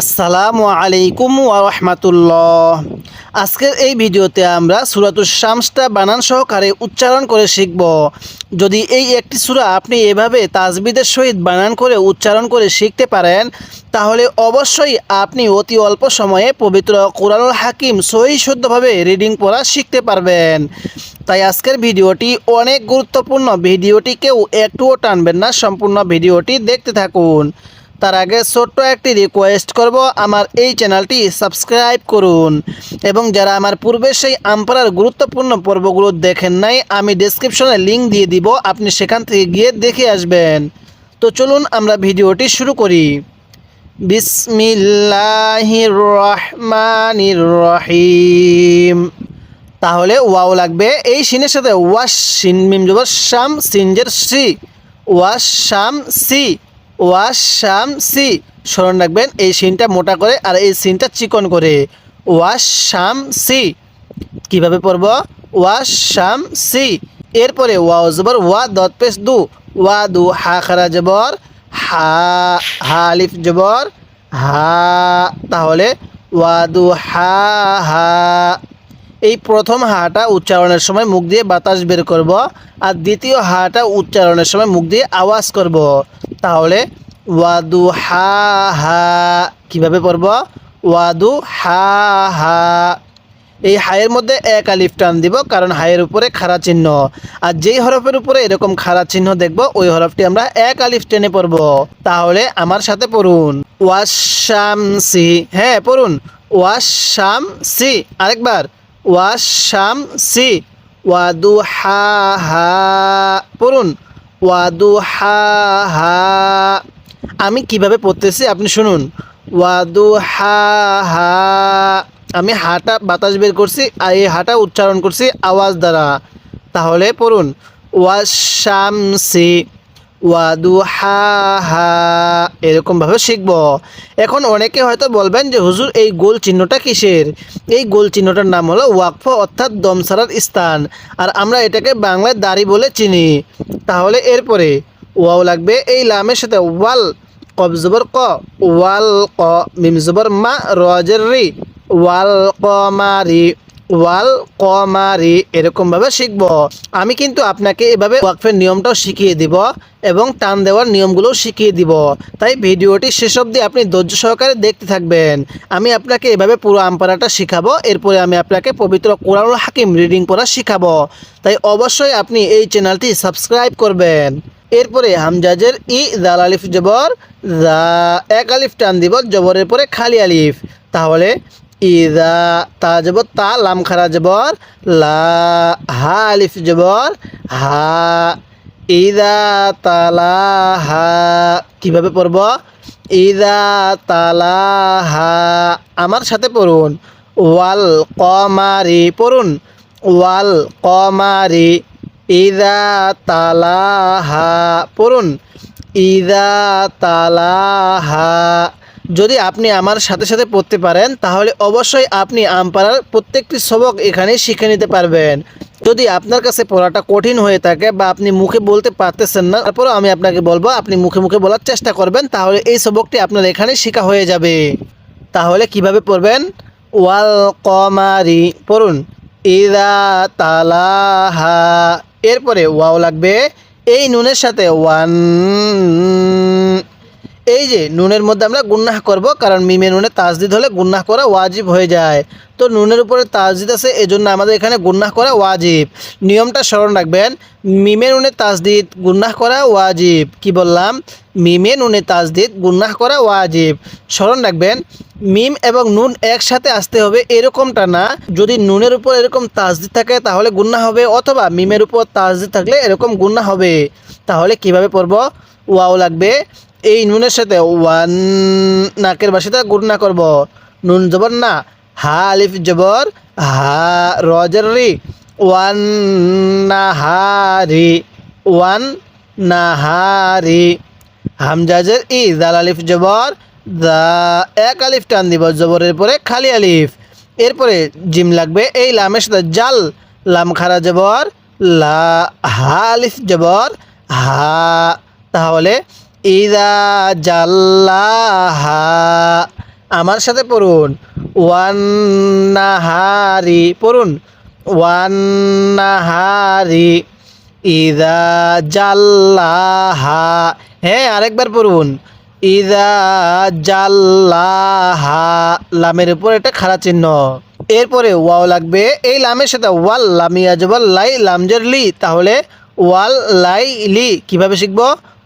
আসসালামু আলাইকুম ওরহমাতুল্লাহ আজকের এই ভিডিওতে আমরা সুরাতুল শামসটা বানান সহকারে উচ্চারণ করে শিখব। যদি এই একটি সুরা আপনি এভাবে তাজবিদের সহিত বানান করে উচ্চারণ করে শিখতে পারেন, তাহলে অবশ্যই আপনি অতি অল্প সময়ে পবিত্র কোরআনুল হাকিম সহি শুদ্ধভাবে রিডিং পড়া শিখতে পারবেন। তাই আজকের ভিডিওটি অনেক গুরুত্বপূর্ণ। ভিডিওটি কেউ একটুও টানবেন না। সম্পূর্ণ ভিডিওটি দেখতে থাকুন। তার আগে ছোট্ট একটি রিকোয়েস্ট করব, আমার এই চ্যানেলটি সাবস্ক্রাইব করুন। এবং যারা আমার পূর্বে সেই আমপারার গুরুত্বপূর্ণ পর্বগুলো দেখেন নাই, আমি ডেসক্রিপশনে লিংক দিয়ে দিব, আপনি সেখান থেকে গিয়ে দেখে আসবেন। তো চলুন আমরা ভিডিওটি শুরু করি। বিসমিল্লাহির রহমানির রহিম তাহলে ওয়াও লাগবে। এই সিনের সাথে ওয়াশ সিন মিম জবর, শাম সিনজের সি। ওয়াশ শাম, সি। ওয়াশ শাম সি স্মরণ রাখবেন, এই সিনটা মোটা করে আর এই সিনটা চিকন করে। ওয়াশ শাম সি কীভাবে পড়ব? ওয়াশ শাম সি এরপরে ওয়াও জবর, ওয়া দত পেশ দু। ওয়া দু, হা খারা জবর, হা হা আলিফ জবর, হা। তাহলে ওয়া ওয়াদু হা হা। এই প্রথম হাটা উচ্চারণের সময় মুখ দিয়ে বাতাস বের করব আর দ্বিতীয় হাটা উচ্চারণের সময় মুখ দিয়ে আওয়াজ করব। তাহলে ওয়াদু হা হা কীভাবে পড়ব? ওয়াদু হা হা এই হায়ের মধ্যে এক আলিফ টান দিব কারণ হায়ের উপরে খাড়া চিহ্ন। আর যেই হরফের উপরে এরকম খাড়া চিহ্ন দেখব, ওই হরফটি আমরা এক আলিফ টেনে পড়ব। তাহলে আমার সাথে পড়ুন। ওয়াশাম সি হ্যাঁ পড়ুন। ওয়াশাম সি আরেকবার। ওয়াশাম সি ওয়াদু হা হা পড়ুন ওয়াদু হা আমি কীভাবে পড়তেছি? আপনি শুনুন ওয়াদু হা আমি হাটা বাতাস বের করছি, আর এই হাটা উচ্চারণ করছি আওয়াজ দ্বারা। তাহলে পড়ুন, ওয়াশামসি। হা এরকমভাবে শিখব। এখন অনেকে হয়তো বলবেন যে, হুজুর, এই গোল চিহ্নটা কিসের? এই গোল চিহ্নটার নাম হলো ওয়াকফ, অর্থাৎ দমসারার স্থান। আর আমরা এটাকে বাংলায় দাড়ি বলে চিনি। তাহলে এরপরে ওয়াও লাগবে এই লামের সাথে ওয়াল কব জবর ক, ওয়াল ক, মিম জবর মা রজের রি, ওয়াল কমারি ওয়াল কমারি এরকমভাবে শিখব। আমি কিন্তু আপনাকে এভাবে ওয়াকফের নিয়মটাও শিখিয়ে দিব এবং টান দেওয়ার নিয়মগুলোও শিখিয়ে দিব। তাই ভিডিওটি শেষ অবধি আপনি ধৈর্য সহকারে দেখতে থাকবেন। আমি আপনাকে এভাবে পুরো আমপারাটা শিখাবো, এরপরে আমি আপনাকে পবিত্র কোরআনুল হাকিম রিডিং পড়া শিখাবো। তাই অবশ্যই আপনি এই চ্যানেলটি সাবস্ক্রাইব করবেন। এরপরে হামজাজের ই জাল আলিফ জবর এক আলিফ টান দিব, জবরের পরে খালি আলিফ। তাহলে ইদা তা জবর তা, লাম খারা জবর লা, হা আলিফ জবর হা। ইদা তালা হা। কীভাবে পড়ব? ইদা তালা হা। আমার সাথে পড়ুন। ওয়াল কমারি পড়ুন। ওয়াল কমারি। ইদা তালা হা। পড়ুন। ইদা তালাহা যদি আপনি আমার সাথে সাথে পড়তে পারেন, তাহলে অবশ্যই আপনি আমপাড়ার প্রত্যেকটি সবক এখানে শিখে নিতে পারবেন। যদি আপনার কাছে পড়াটা কঠিন হয়ে থাকে বা আপনি মুখে বলতে পারতেছেন না, তারপরেও আমি আপনাকে বলব, আপনি মুখে মুখে বলার চেষ্টা করবেন, তাহলে এই সবকটি আপনার এখানে শেখা হয়ে যাবে। তাহলে কীভাবে পড়বেন? ওয়াল কমারি, পড়ুন। ইদা তালাহা, এরপরে ওয়াও লাগবে। এই নুনের সাথে ওয়ান এই যে নুনের মধ্যে আমরা গুন্নাহ করব, কারণ মিমে নুনে তাজদিদ হলে গুন্নাহ করা ওয়াজিব হয়ে যায়। তো নুনের উপরে তাজদিদ আছে, এজন্য আমাদের এখানে গুন্নাহ করা ওয়াজিব। নিয়মটা স্মরণ রাখবেন, মিমে নুনে তাজদিদ গুন্নাহ করা ওয়াজিব। কি বললাম? মিমে নুনে তাজদিদ গুন্নাহ করা ওয়াজিব। স্মরণ রাখবেন, মিম এবং নুন একসাথে আসতে হবে এরকমটা না, যদি নুনের উপর এরকম তাজদিদ থাকে তাহলে গুন্না হবে, অথবা মিমের উপর তাজদিদ থাকলে এরকম গুন্না হবে। তাহলে কীভাবে পড়ব? ওয়াও লাগবে। এই নুনের সাথে ওয়ান নাকের বাসাতে গুন্না করব। নুন জবর না, হা আলিফ জবর, হা রজর রি, ওয়ান নাহারি ওয়ান নাহারি। হামজাজের ই দাল আলিফ জবর, দা এক আলিফ টান দিব জবরের পরে খালি আলিফ। এরপরে জিম লাগবে এই লামের সাথে জাল, লাম খারা জবর, লা, হা আলিফ জবর, হা, তাহলে ইদা জাল্লাহা। আমার সাথে পড়ুন। ওয়ান নাহারি পড়ুন। ওয়ান নাহারি ইদা জাল্লাহা। হ্যাঁ আরেকবার পড়ুন। ইদা জাল্লাহা, লামের উপর একটা খাড়া চিহ্ন। এরপরে ওয়াও লাগবে। এই লামের সাথে ওয়াল লামিয়া জবর লাই লামজের লি তাহলে ওয়াল লাই লি, কীভাবে শিখব?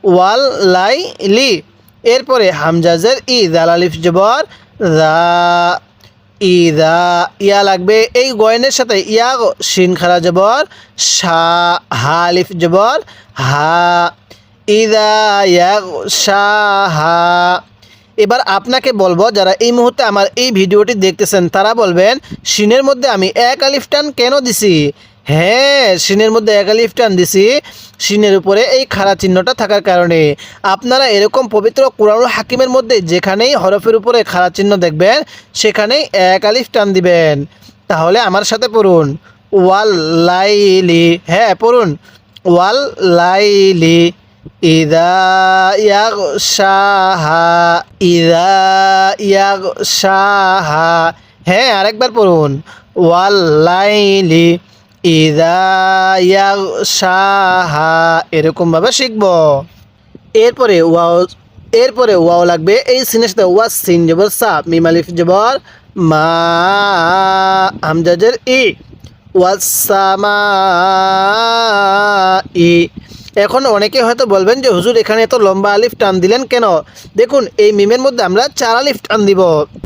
ওয়াল লাই লি। এরপরে হামজাজের ই দালালিফ জবর ইদা ইয়া লাগবে। এই গয়নের সাথে ইয়া শিন খারা জবর, শা হালিফ জবর, হা ইদা ইয়া হা। এবার আপনাকে বলব, যারা এই মুহূর্তে আমার এই ভিডিওটি দেখতেছেন, তারা বলবেন, শিনের মধ্যে আমি এক আলিফ টান কেন দিছি? হ্যাঁ শিনের মধ্যে এক আলিফ টান দিছি শিনের উপরে এই খাড়া চিহ্নটা থাকার কারণে। আপনারা এরকম পবিত্র কোরআনুল হাকিমের মধ্যে যেখানেই হরফের উপরে খাড়া চিহ্ন দেখবেন, সেখানেই এক আলিফ টান দিবেন। তাহলে আমার সাথে পড়ুন। ওয়াল লাইলি হ্যাঁ পড়ুন। ওয়াল লাইলি, ইদা ইয়াগশাহা ইদা ইয়াগশাহা। হ্যাঁ আরেকবার পড়ুন। ওয়াল লাইলি ইদা ইয়াগশাহা, এরকমভাবে শিখব। এরপরে ওয়াও এরপরে ওয়াও লাগবে এই সিনের সাথে ওয়া সিন জবর সা, মিম আলিফ জবর মা, হামজাজের ই ই। এখন অনেকে হয়তো বলবেন যে, হুজুর, এখানে এত লম্বা আলিফ টান দিলেন কেন? দেখুন, এই মিমের মধ্যে আমরা চার আলিফ টান দিব।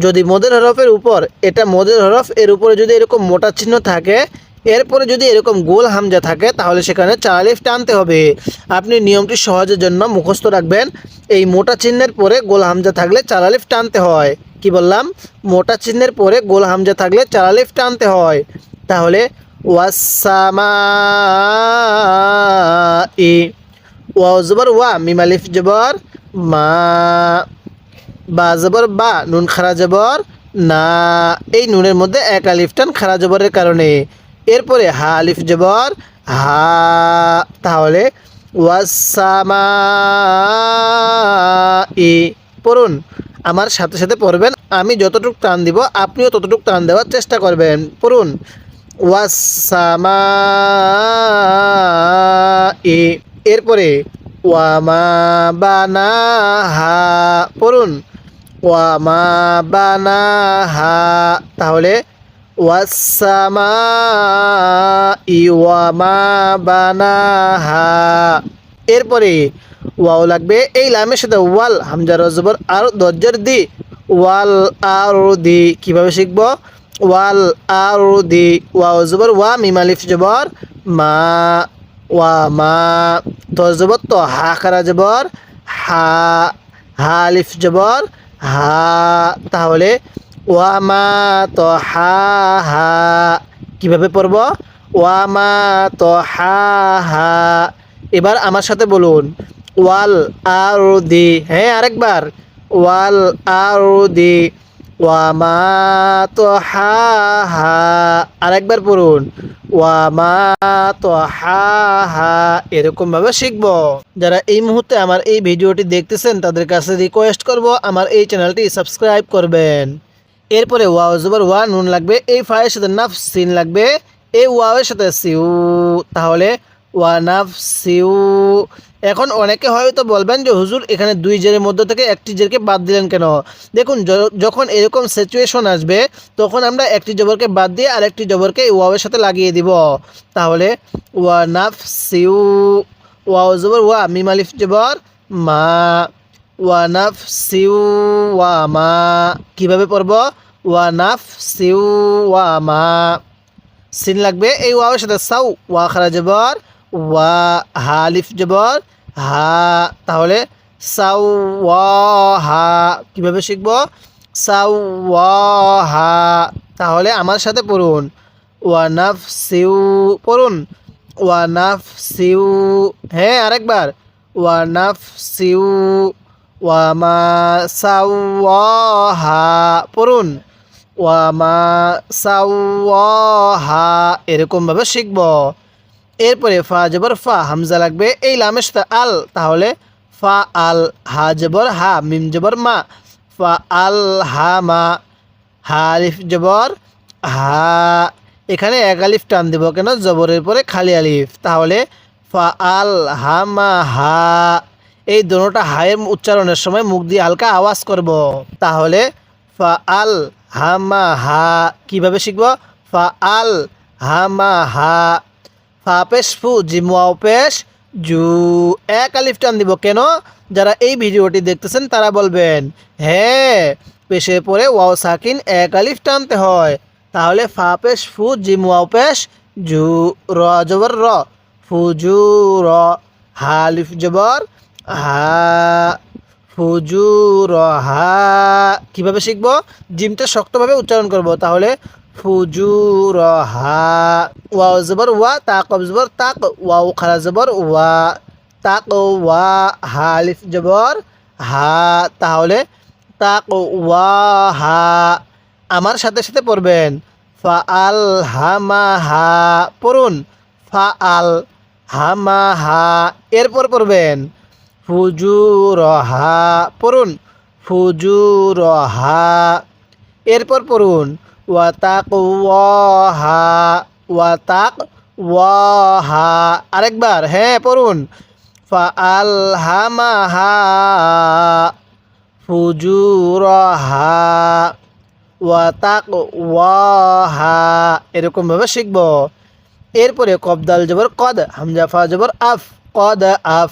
যদি মদের হরফের উপর, এটা মদের হরফ, এর উপরে যদি এরকম মোটা চিহ্ন থাকে এরপরে যদি এরকম গোল হামজা থাকে, তাহলে সেখানে চার আলিফ টানতে হবে। আপনি নিয়মটি সহজের জন্য মুখস্থ রাখবেন। এই মোটা চিহ্নের পরে গোল হামজা থাকলে চার আলিফ টানতে হয়। কি বললাম? মোটা চিহ্নের পরে গোল হামজা থাকলে চার আলিফ টানতে হয়। তাহলে জবর ওয়া, মিম আলিফ জবর, মা, বা জবর, বা, নুন খারা জবর, না, এই নুনের মধ্যে এক আলিফ টান খারা জবরের কারণে। এরপরে হা আলিফ জবর, হা, তাহলে ওয়াসামা পড়ুন। আমার সাথে সাথে পড়বেন, আমি যতটুকু টান দিব, আপনিও ততটুকু টান দেওয়ার চেষ্টা করবেন। পড়ুন। ওয়াসামা ই, এরপরে ওয়ামা বানাহা, পড়ুন। ওয়ামা বানাহা, তাহলে ই ওয়ামা বানাহা এরপরে ওয়াও লাগবে, এই লামের সাথে ওয়াল, হামজা রজবর আর দজ্জর দি, ওয়াল আর দি, কীভাবে শিখব? ওয়াল আর দি, ওয়াও জবর, ওয়া মিমালিফ জবর, মা, ওয়া মা, তো জবর, তো হা খারা জবর, হা হা আলিফ জবর, হা, তাহলে ওয়া মা তো হা হা কীভাবে পড়ব? ওয়ামা তো হা হা এবার আমার সাথে বলুন। ওয়াল আর দি হ্যাঁ আরেকবার। ওয়াল আর দি ওয়ামা তো হা হা আরেকবার পড়ুন। ওয়ামা তো হা হা এরকমভাবে শিখব। যারা এই মুহূর্তে আমার এই ভিডিওটি দেখতেছেন, তাদের কাছে রিকোয়েস্ট করব, আমার এই চ্যানেলটি সাবস্ক্রাইব করবেন। এরপরে ওয়াও জবর ওয়া নুন লাগবে, এই ফায়ের সাথে নাফ সিন লাগবে, এই ওয়াওয়ের সাথে সিউ, তাহলে ওয়া নাফ সিউ। এখন অনেকে হয়তো বলবেন যে, হুজুর, এখানে দুই জেরের মধ্যে থেকে একটি জেরকে বাদ দিলেন কেন? দেখুন যখন এরকম সিচুয়েশন আসবে, তখন আমরা একটি জবরকে বাদ দিয়ে আরেকটি জবরকে ওয়াওয়ের সাথে লাগিয়ে দিব। তাহলে ওয়া নাফ সিউ, ওয়াও জবর ওয়া, মিম আলিফ জবর, মা ওয়া নাফ সিউ, ওয়া, মা। কীভাবে পড়ব? ওয়া নাফ সিন লাগবে, এই ওয়াওয়ের সাথে সাউ, ওয়া খারা জবর, ওয়া হালিফ জবর, হা। তাহলে সাউ হা। কীভাবে শিখব? সাউ, ওয়া, হা। তাহলে আমার সাথে পড়ুন। ওয়া নাফ সিউ পড়ুন। ওয়া নাফ সিউ হ্যাঁ আরেকবার। ওয়া নাফ সিউ ওয়া মা, সাউ, ওয়া, হা। পড়ুন। ওয়ামা সাওয়াহা, এরকমভাবে শিখব। এরপরে ফা জবর ফা, হামজা লাগবে, এই সাথে আল, তাহলে ফা আল হা জবর হা, মিম জবর মা, ফা আল হামা হালিফ জবর হা। এখানে এক আলিফ টান দেব কেন? জবরের পরে খালি আলিফ, তাহলে ফা আল হামা হা। এই দোনোটা হায়ের উচ্চারণের সময় মুখ দিয়ে হালকা আওয়াজ করব। তাহলে ফা আল হামা হা কীভাবে শিখব? ফা আল হামা হা ফা পেশ ফু জিমুয়াও পেশ জু। এক আলিফ টান দিব। কেন? যারা এই ভিডিওটি দেখতেছেন তারা বলবেন হ্যাঁ পেশে পরে ওয়াও সাকিন এক আলিফ টানতে হয়। তাহলে ফা পেশ ফু জিমুয়াও পেশ জু, র জবর র। ফুজু র হালিফ জবর, হা ফুজুর হা কীভাবে শিখব? জিমটা শক্তভাবে উচ্চারণ করব। তাহলে ফুজুর হা ওয়াও জবর ওয়া, তাক জবর, তাক ওয়াও খারা জবর ওয়া, তাক ওয়া হালিফ জবর, হা। তাহলে তাক ওয়া, হা। আমার সাথে সাথে পড়বেন। ফা আল হামা হা পড়ুন। ফা আল হামা হা এরপর পড়বেন। ফুজুরহা, পড়ুন, ফুজুরহা। এরপর পড়ুন ওয়াতাক ওয়াহা ওয়াতাক ওয়াহা আরেকবার হ্যাঁ পড়ুন ফা আল হামাহা ফুজুরহা ওয়াতাক ওয়াহা এরকমভাবে শিখব। এরপরে কবদাল জবর কদ হামজাফা জবর আফ, কদ আফ।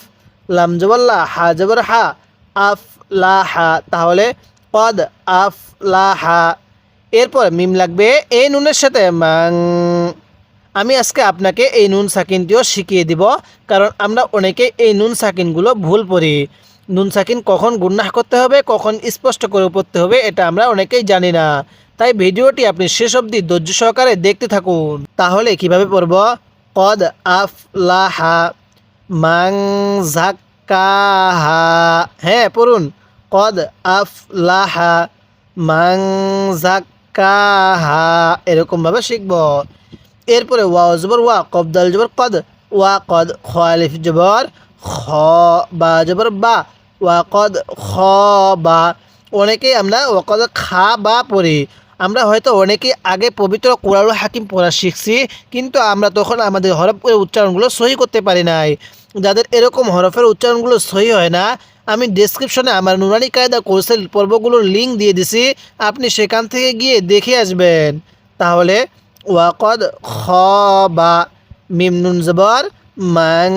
লাম জবর লা, হা জবর হা, আফ লা হা, তাহলে পদ আফ লা হা। এরপর মিম লাগবে এই নুনের সাথে, মাং। আমি আজকে আপনাকে এই নুন সাকিনটিও শিখিয়ে দিব, কারণ আমরা অনেকে এই নুন সাকিনগুলো ভুল পড়ি। নুন সাকিন কখন গুন্নাহ করতে হবে, কখন স্পষ্ট করে পড়তে হবে, এটা আমরা অনেকেই জানি না। তাই ভিডিওটি আপনি শেষ অবধি ধৈর্য সহকারে দেখতে থাকুন। তাহলে কীভাবে পড়ব? কদ আফ লা হা। মাং জাক্কাহা হ্যাঁ পড়ুন। কদ আফ লাহা মাং জাক্কাহা এরকমভাবে শিখব। এরপরে ওয়া জবর ওয়া, কবদাল জবর কদ, ওয়া কদ খালিফ জবর খ, বা জবর বা, ওয়া কদ খ, বা। অনেকেই আমরা ওয়াকদ খা, বা পড়ি। আমরা হয়তো অনেকেই আগে পবিত্র কোরআনুল হাকিম পড়া শিখছি, কিন্তু আমরা তখন আমাদের হরফের উচ্চারণগুলো সহি করতে পারি নাই। যাদের এরকম হরফের উচ্চারণগুলো সহি হয় না, আমি ডেসক্রিপশনে আমার নুরানি কায়দা কোর্সের পর্বগুলোর লিঙ্ক দিয়ে দিছি, আপনি সেখান থেকে গিয়ে দেখে আসবেন। তাহলে, ওয়াকদ খ বা মিম নুন জবর মাং।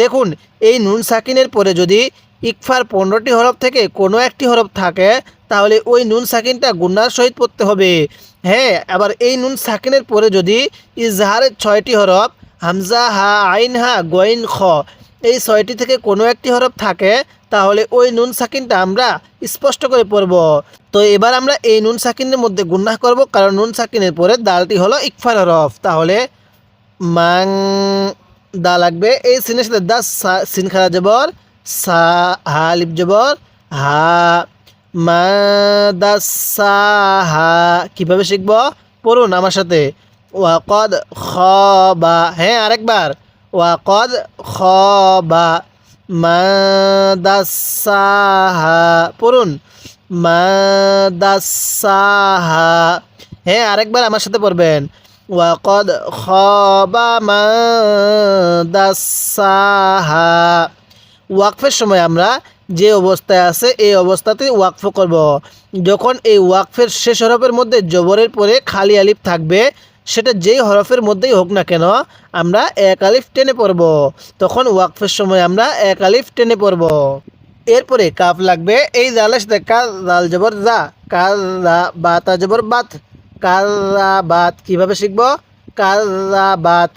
দেখুন, এই নুন সাকিনের পরে যদি ইকফার পনেরোটি হরফ থেকে কোনো একটি হরফ থাকে, তাহলে ওই নুন সাকিনটা গুন্নার সহিত পড়তে হবে। হ্যাঁ আবার এই নুন সাকিনের পরে যদি ইজহারের ছয়টি হরফ হামজা হা আইন হা গইন খ। এই ছয়টি থেকে কোনো একটি হরফ থাকে, তাহলে ওই নুন সাকিনটা আমরা স্পষ্ট করে পড়ব। তো এবার আমরা এই নুন সাকিনের মধ্যে গুন্নাহ করব, কারণ নুন সাকিনের পরে দালটি হলো ইকফার হরফ। তাহলে মাং দা লাগবে, এই সিনের সাথে দা সিন খারা জবর, সা, হা, লিপ জবর, হা, মা, দা, সা, হা, কীভাবে শিখব? পড়ুন আমার সাথে। ওয়াকদ খ বা হ্যাঁ আরেকবার। ওয়াকদ খ বা মা দা সা পড়ুন। মা দা সা হা হ্যাঁ আরেকবার আমার সাথে পড়বেন। ওয়াকদ খবা মা দাসাহা ওয়াকফের সময় আমরা যে অবস্থায় আছে, এই অবস্থাতে ওয়াকফ করব। যখন এই ওয়াকফের শেষ হরফের মধ্যে জবরের পরে খালি আলিফ থাকবে সেটা যেই হরফের মধ্যেই হোক না কেন, আমরা এক আলিফ টেনে পড়ব। তখন ওয়াকফের সময় আমরা এক আলিফ টেনে পড়ব। এরপরে কাফ লাগবে, এই জালের সাথে কাল, জাল জবর জা, কাল বাতা জবর বাত। কারাবাত কীভাবে শিখব? কারাবাত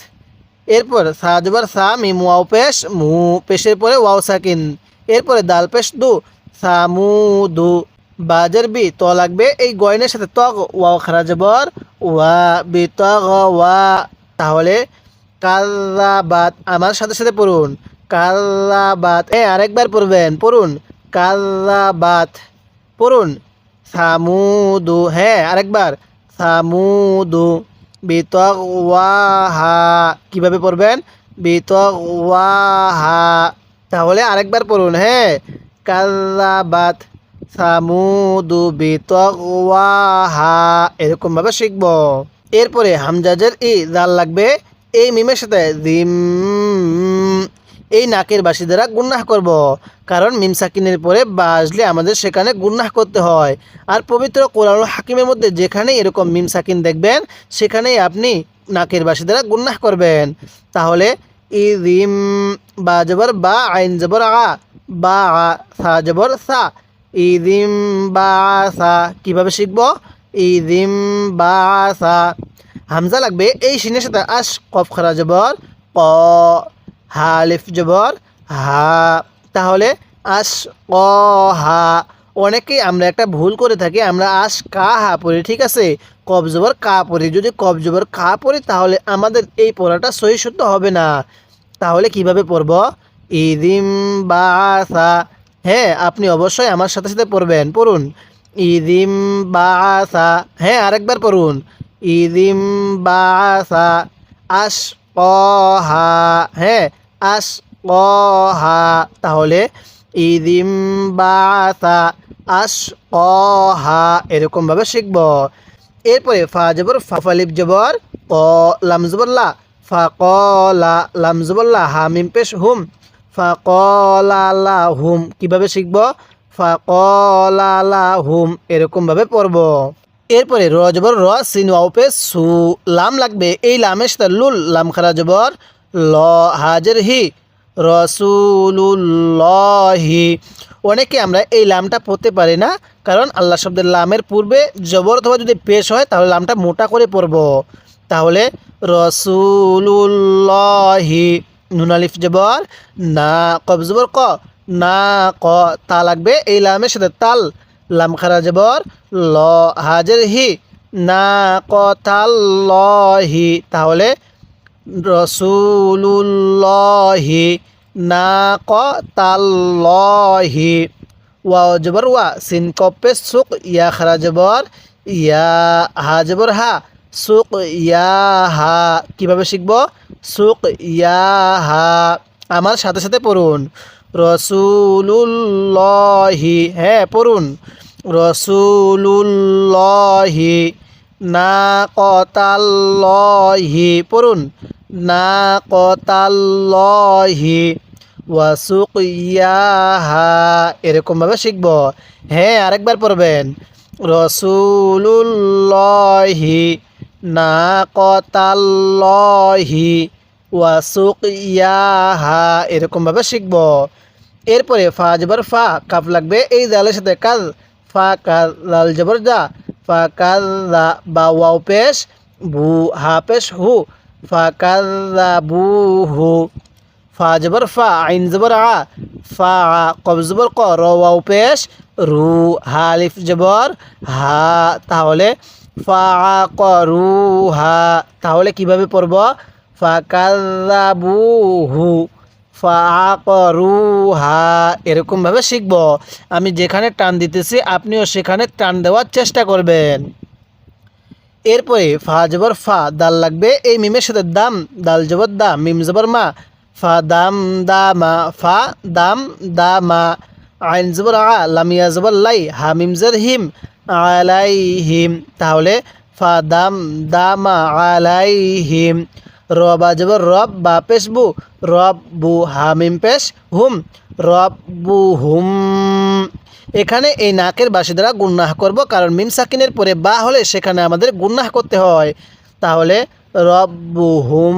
এরপর সা জবর সা, মিম, ওয়াও, পেশ, মু, পেশের পরে ওয়াও, সাকিন। এরপরে দাল, পেশ, দু সামু দু বাজের বি ত লাগবে এই গয়নের সাথে তগ, ওয়াও খারা জবর, ওয়া বি তগ, ওয়া। তাহলে কারাবাত আমার সাথে সাথে পড়ুন। কারাবাত হ্যাঁ আরেকবার পড়বেন, পড়ুন। কারাবাত পড়ুন। সামুদু হ্যাঁ আরেকবার। সামুদু বিতওয়াহা কীভাবে পড়বেন? বিতওয়াহা তাহলে আরেকবার পড়ুন হ্যাঁ। কাল্লাবাত সামুদু বিতওয়াহা এরকমভাবে শিখব। এরপরে হামজাজের ই জাল লাগবে। এই মিমের সাথে দিম এই নাকের বাসি দ্বারা গুন্নাহ করব। কারণ মিম সাকিনের পরে বা আসলে আমাদের সেখানে গুন্নাহ করতে হয়। আর পবিত্র কোরআন হাকিমের মধ্যে যেখানে এরকম মিম সাকিন দেখবেন, সেখানেই আপনি নাকের বাসি দ্বারা গুন্নাহ করবেন। তাহলে ইদিম বা জবর বা আইন জবর আ, বা সা জবর সা ইদিম বা সা কীভাবে শিখব? ইদিম বা সা হামজা লাগবে, এই সিনের সাথে আশ কফ খারা জবর ক হালিফ জবর, হা। তাহলে আশ ক, হা। অনেকেই আমরা একটা ভুল করে থাকি, আমরা আশ কা, হা পড়ি, ঠিক আছে? কব জবর, কা পড়ি। যদি কব জবর, কা পড়ি, তাহলে আমাদের এই পড়াটা সহি শুদ্ধ হবে না। তাহলে কীভাবে পড়ব? ইদিম বাসা হ্যাঁ আপনি অবশ্যই আমার সাথে সাথে পড়বেন। পড়ুন। ইদিম বাসা হ্যাঁ আরেকবার পড়ুন। ইদিম বাসা আশ কহা হ্যাঁ আশ কহা তাহলে ইদিম বাসা আশ কহা এরকমভাবে শিখব। এরপরে ফা জবর ফাফালিপ জবর, ক, লাম জবর, লা, ফা ক, লা, লাম জবর, লা হা মিম পেশ হুম। ফা ক লা লা হুম কীভাবে শিখব? ফা ক লা লা এরকমভাবে পড়ব। এরপরে র জবর র, সিন সু। লাম লাগবে। এই লামের সাথে লুল লাম খারা জবর ল, হাজের হি, রসুলুল্লাহি। অনেকে আমরা এই লামটা পড়তে পারি না, কারণ আল্লাহ শব্দের লামের পূর্বে জবর অথবা যদি পেশ হয়, তাহলে লামটা মোটা করে পড়ব। তাহলে রসুলুল্লাহি। নুন আলিফ জবর না কব জবর ক, না ক, তা লাগবে। এই লামের সাথে তাল, লাম খারা জবর ল, হাজের হি, না ক তাল ল, হি। তাহলে রসুলুল্লাহি নাকতাল্লাহি ওয়া জবর ওয়া, সিন কপে সুক ইয়া খারা জবর ইয়া হা জবর হা। সুক ইয়া হা কীভাবে শিখব? সুক ইয়া হা আমার সাথে সাথে পড়ুন। রসুলুল্লাহি। হ্যাঁ পড়ুন। রসুলুল্লাহি না কতাল্লহি পড়ুন না কতাল্লহি ওয়াসুকিয়াহা এরকমভাবে শিখব। হ্যাঁ আরেকবার পড়বেন। রসুলুল্লহি না কতাল্লহি ওয়াসুকিয়াহা। এরকমভাবে শিখব। এরপরে ফা জবর ফা কাপ লাগবে, এই জালের সাথে কাল, ফা কাল লাল জবর যা ফা কাল বা, ওয়াও পেশ, ভু, হা পেশ, হু, ফা কাল বু হু, ফা জবর ফা, আইন জবর আ, ফা কব জবর ক, র, ওয়াও পেশ, রু হালিফ জবর, হা, তাহলে ফা ক হা তাহলে কীভাবে পড়ব? ফা কাল্লাবু হু ফাকরুহা এরকমভাবে শিখব। আমি যেখানে টান দিতেছি, আপনিও সেখানে টান দেওয়ার চেষ্টা করবেন। এরপরে ফা জবর ফা, দাল লাগবে এই মিমের সাথে, দাম, দাল জবর দাম মিম জবর মা, ফা দাম দা মা, ফা দাম দা মা। আইন জবর আ, লামিয়া জবর লাই, হামিম জর হিম আলাই হিম তাহলে ফা দাম দা মা আলাই হিম রবা জবর রব বা পেশ বু, রব বু হামিম পেশ হুম, রব বু হুম। এখানে এই নাকের বাসি দ্বারা গুন্নাহ করব, কারণ মিম সাকিনের পরে বা হলে সেখানে আমাদের গুন্নাহ করতে হয়। তাহলে রব্বু হুম।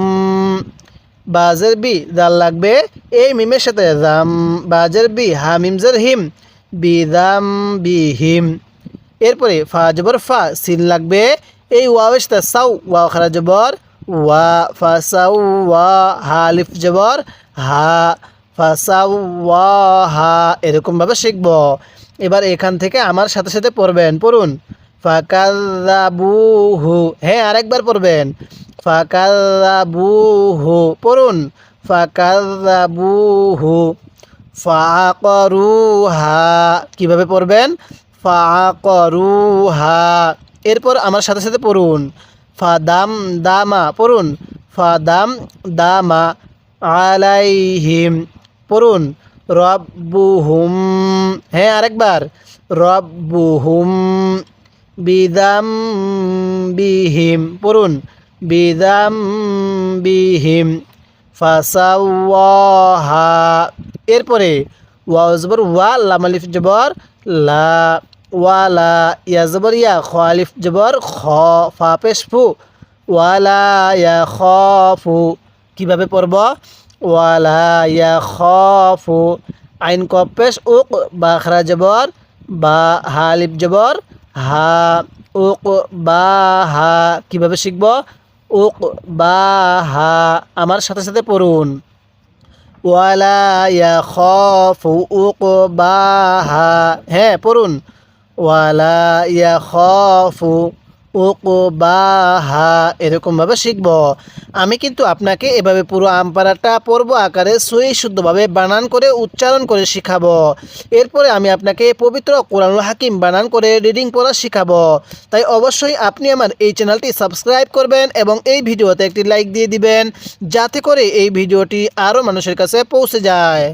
বাজের বি, দাল লাগবে, এই মিমের সাথে দাম, বাজের বি হামিমজের হিম, বি বিদাম বি হিম। এরপরে ফা জবর ফা সিন লাগবে, এই ওয়াওয়ের সাথে সাউ ওয়া খারা জবর, ওয়া ফাসাউ ওয়া, হা লিফ জবর, হা ফাসাউ ওয়া, হা, এরকমভাবে শিখব। এবার এখান থেকে আমার সাথে সাথে পড়বেন, পড়ুন। ফাকাল্লাবুহু হ্যাঁ আরেকবার পড়বেন। ফাকাল্লাবুহু পড়ুন। ফাকাল্লাবুহু ফাকরুহা কীভাবে পড়বেন? ফাকরুহা এরপর আমার সাথে সাথে পড়ুন। ফাদাম দামা পড়ুন। ফাদাম দামা আলাইহিম। পড়ুন। রব্বুহুম। হ্যাঁ আরেকবার। রব্বুহুম। বিদাম বিহিম পড়ুন বিদাম বিহিম ফাসাওয়াহা। এরপরে ওয়া জবর ওয়া লামালিফ জবর, লা ওয়ালা ইয়া জবর, ইয়া খালিফ জবর, খ, ফা পেশ ফু ওয়ালা ইয়া খফু কীভাবে পড়ব? ওয়ালা ইয়া খফু আইন কফ পেশ, উক, বা, খরা জবর, বা হালিফ জবর হা উক বা হা কীভাবে শিখব? উক বা হা আমার সাথে সাথে পড়ুন। ওয়ালা খুক বা হা হ্যাঁ পড়ুন। ওয়ালা ইয়াখাফু উকবাহা, এরকমভাবে শিখব। আমি কিন্তু আপনাকে এভাবে পুরো আমপারাটা পর্ব আকারে সই শুদ্ধভাবে বানান করে উচ্চারণ করে শিখাবো। এরপরে আমি আপনাকে পবিত্র কোরআনুল হাকিম বানান করে রিডিং পড়া শিখাবো। তাই অবশ্যই আপনি আমার এই চ্যানেলটি সাবস্ক্রাইব করবেন এবং এই ভিডিওতে একটি লাইক দিয়ে দিবেন, যাতে করে এই ভিডিওটি আরও মানুষের কাছে পৌঁছে যায়।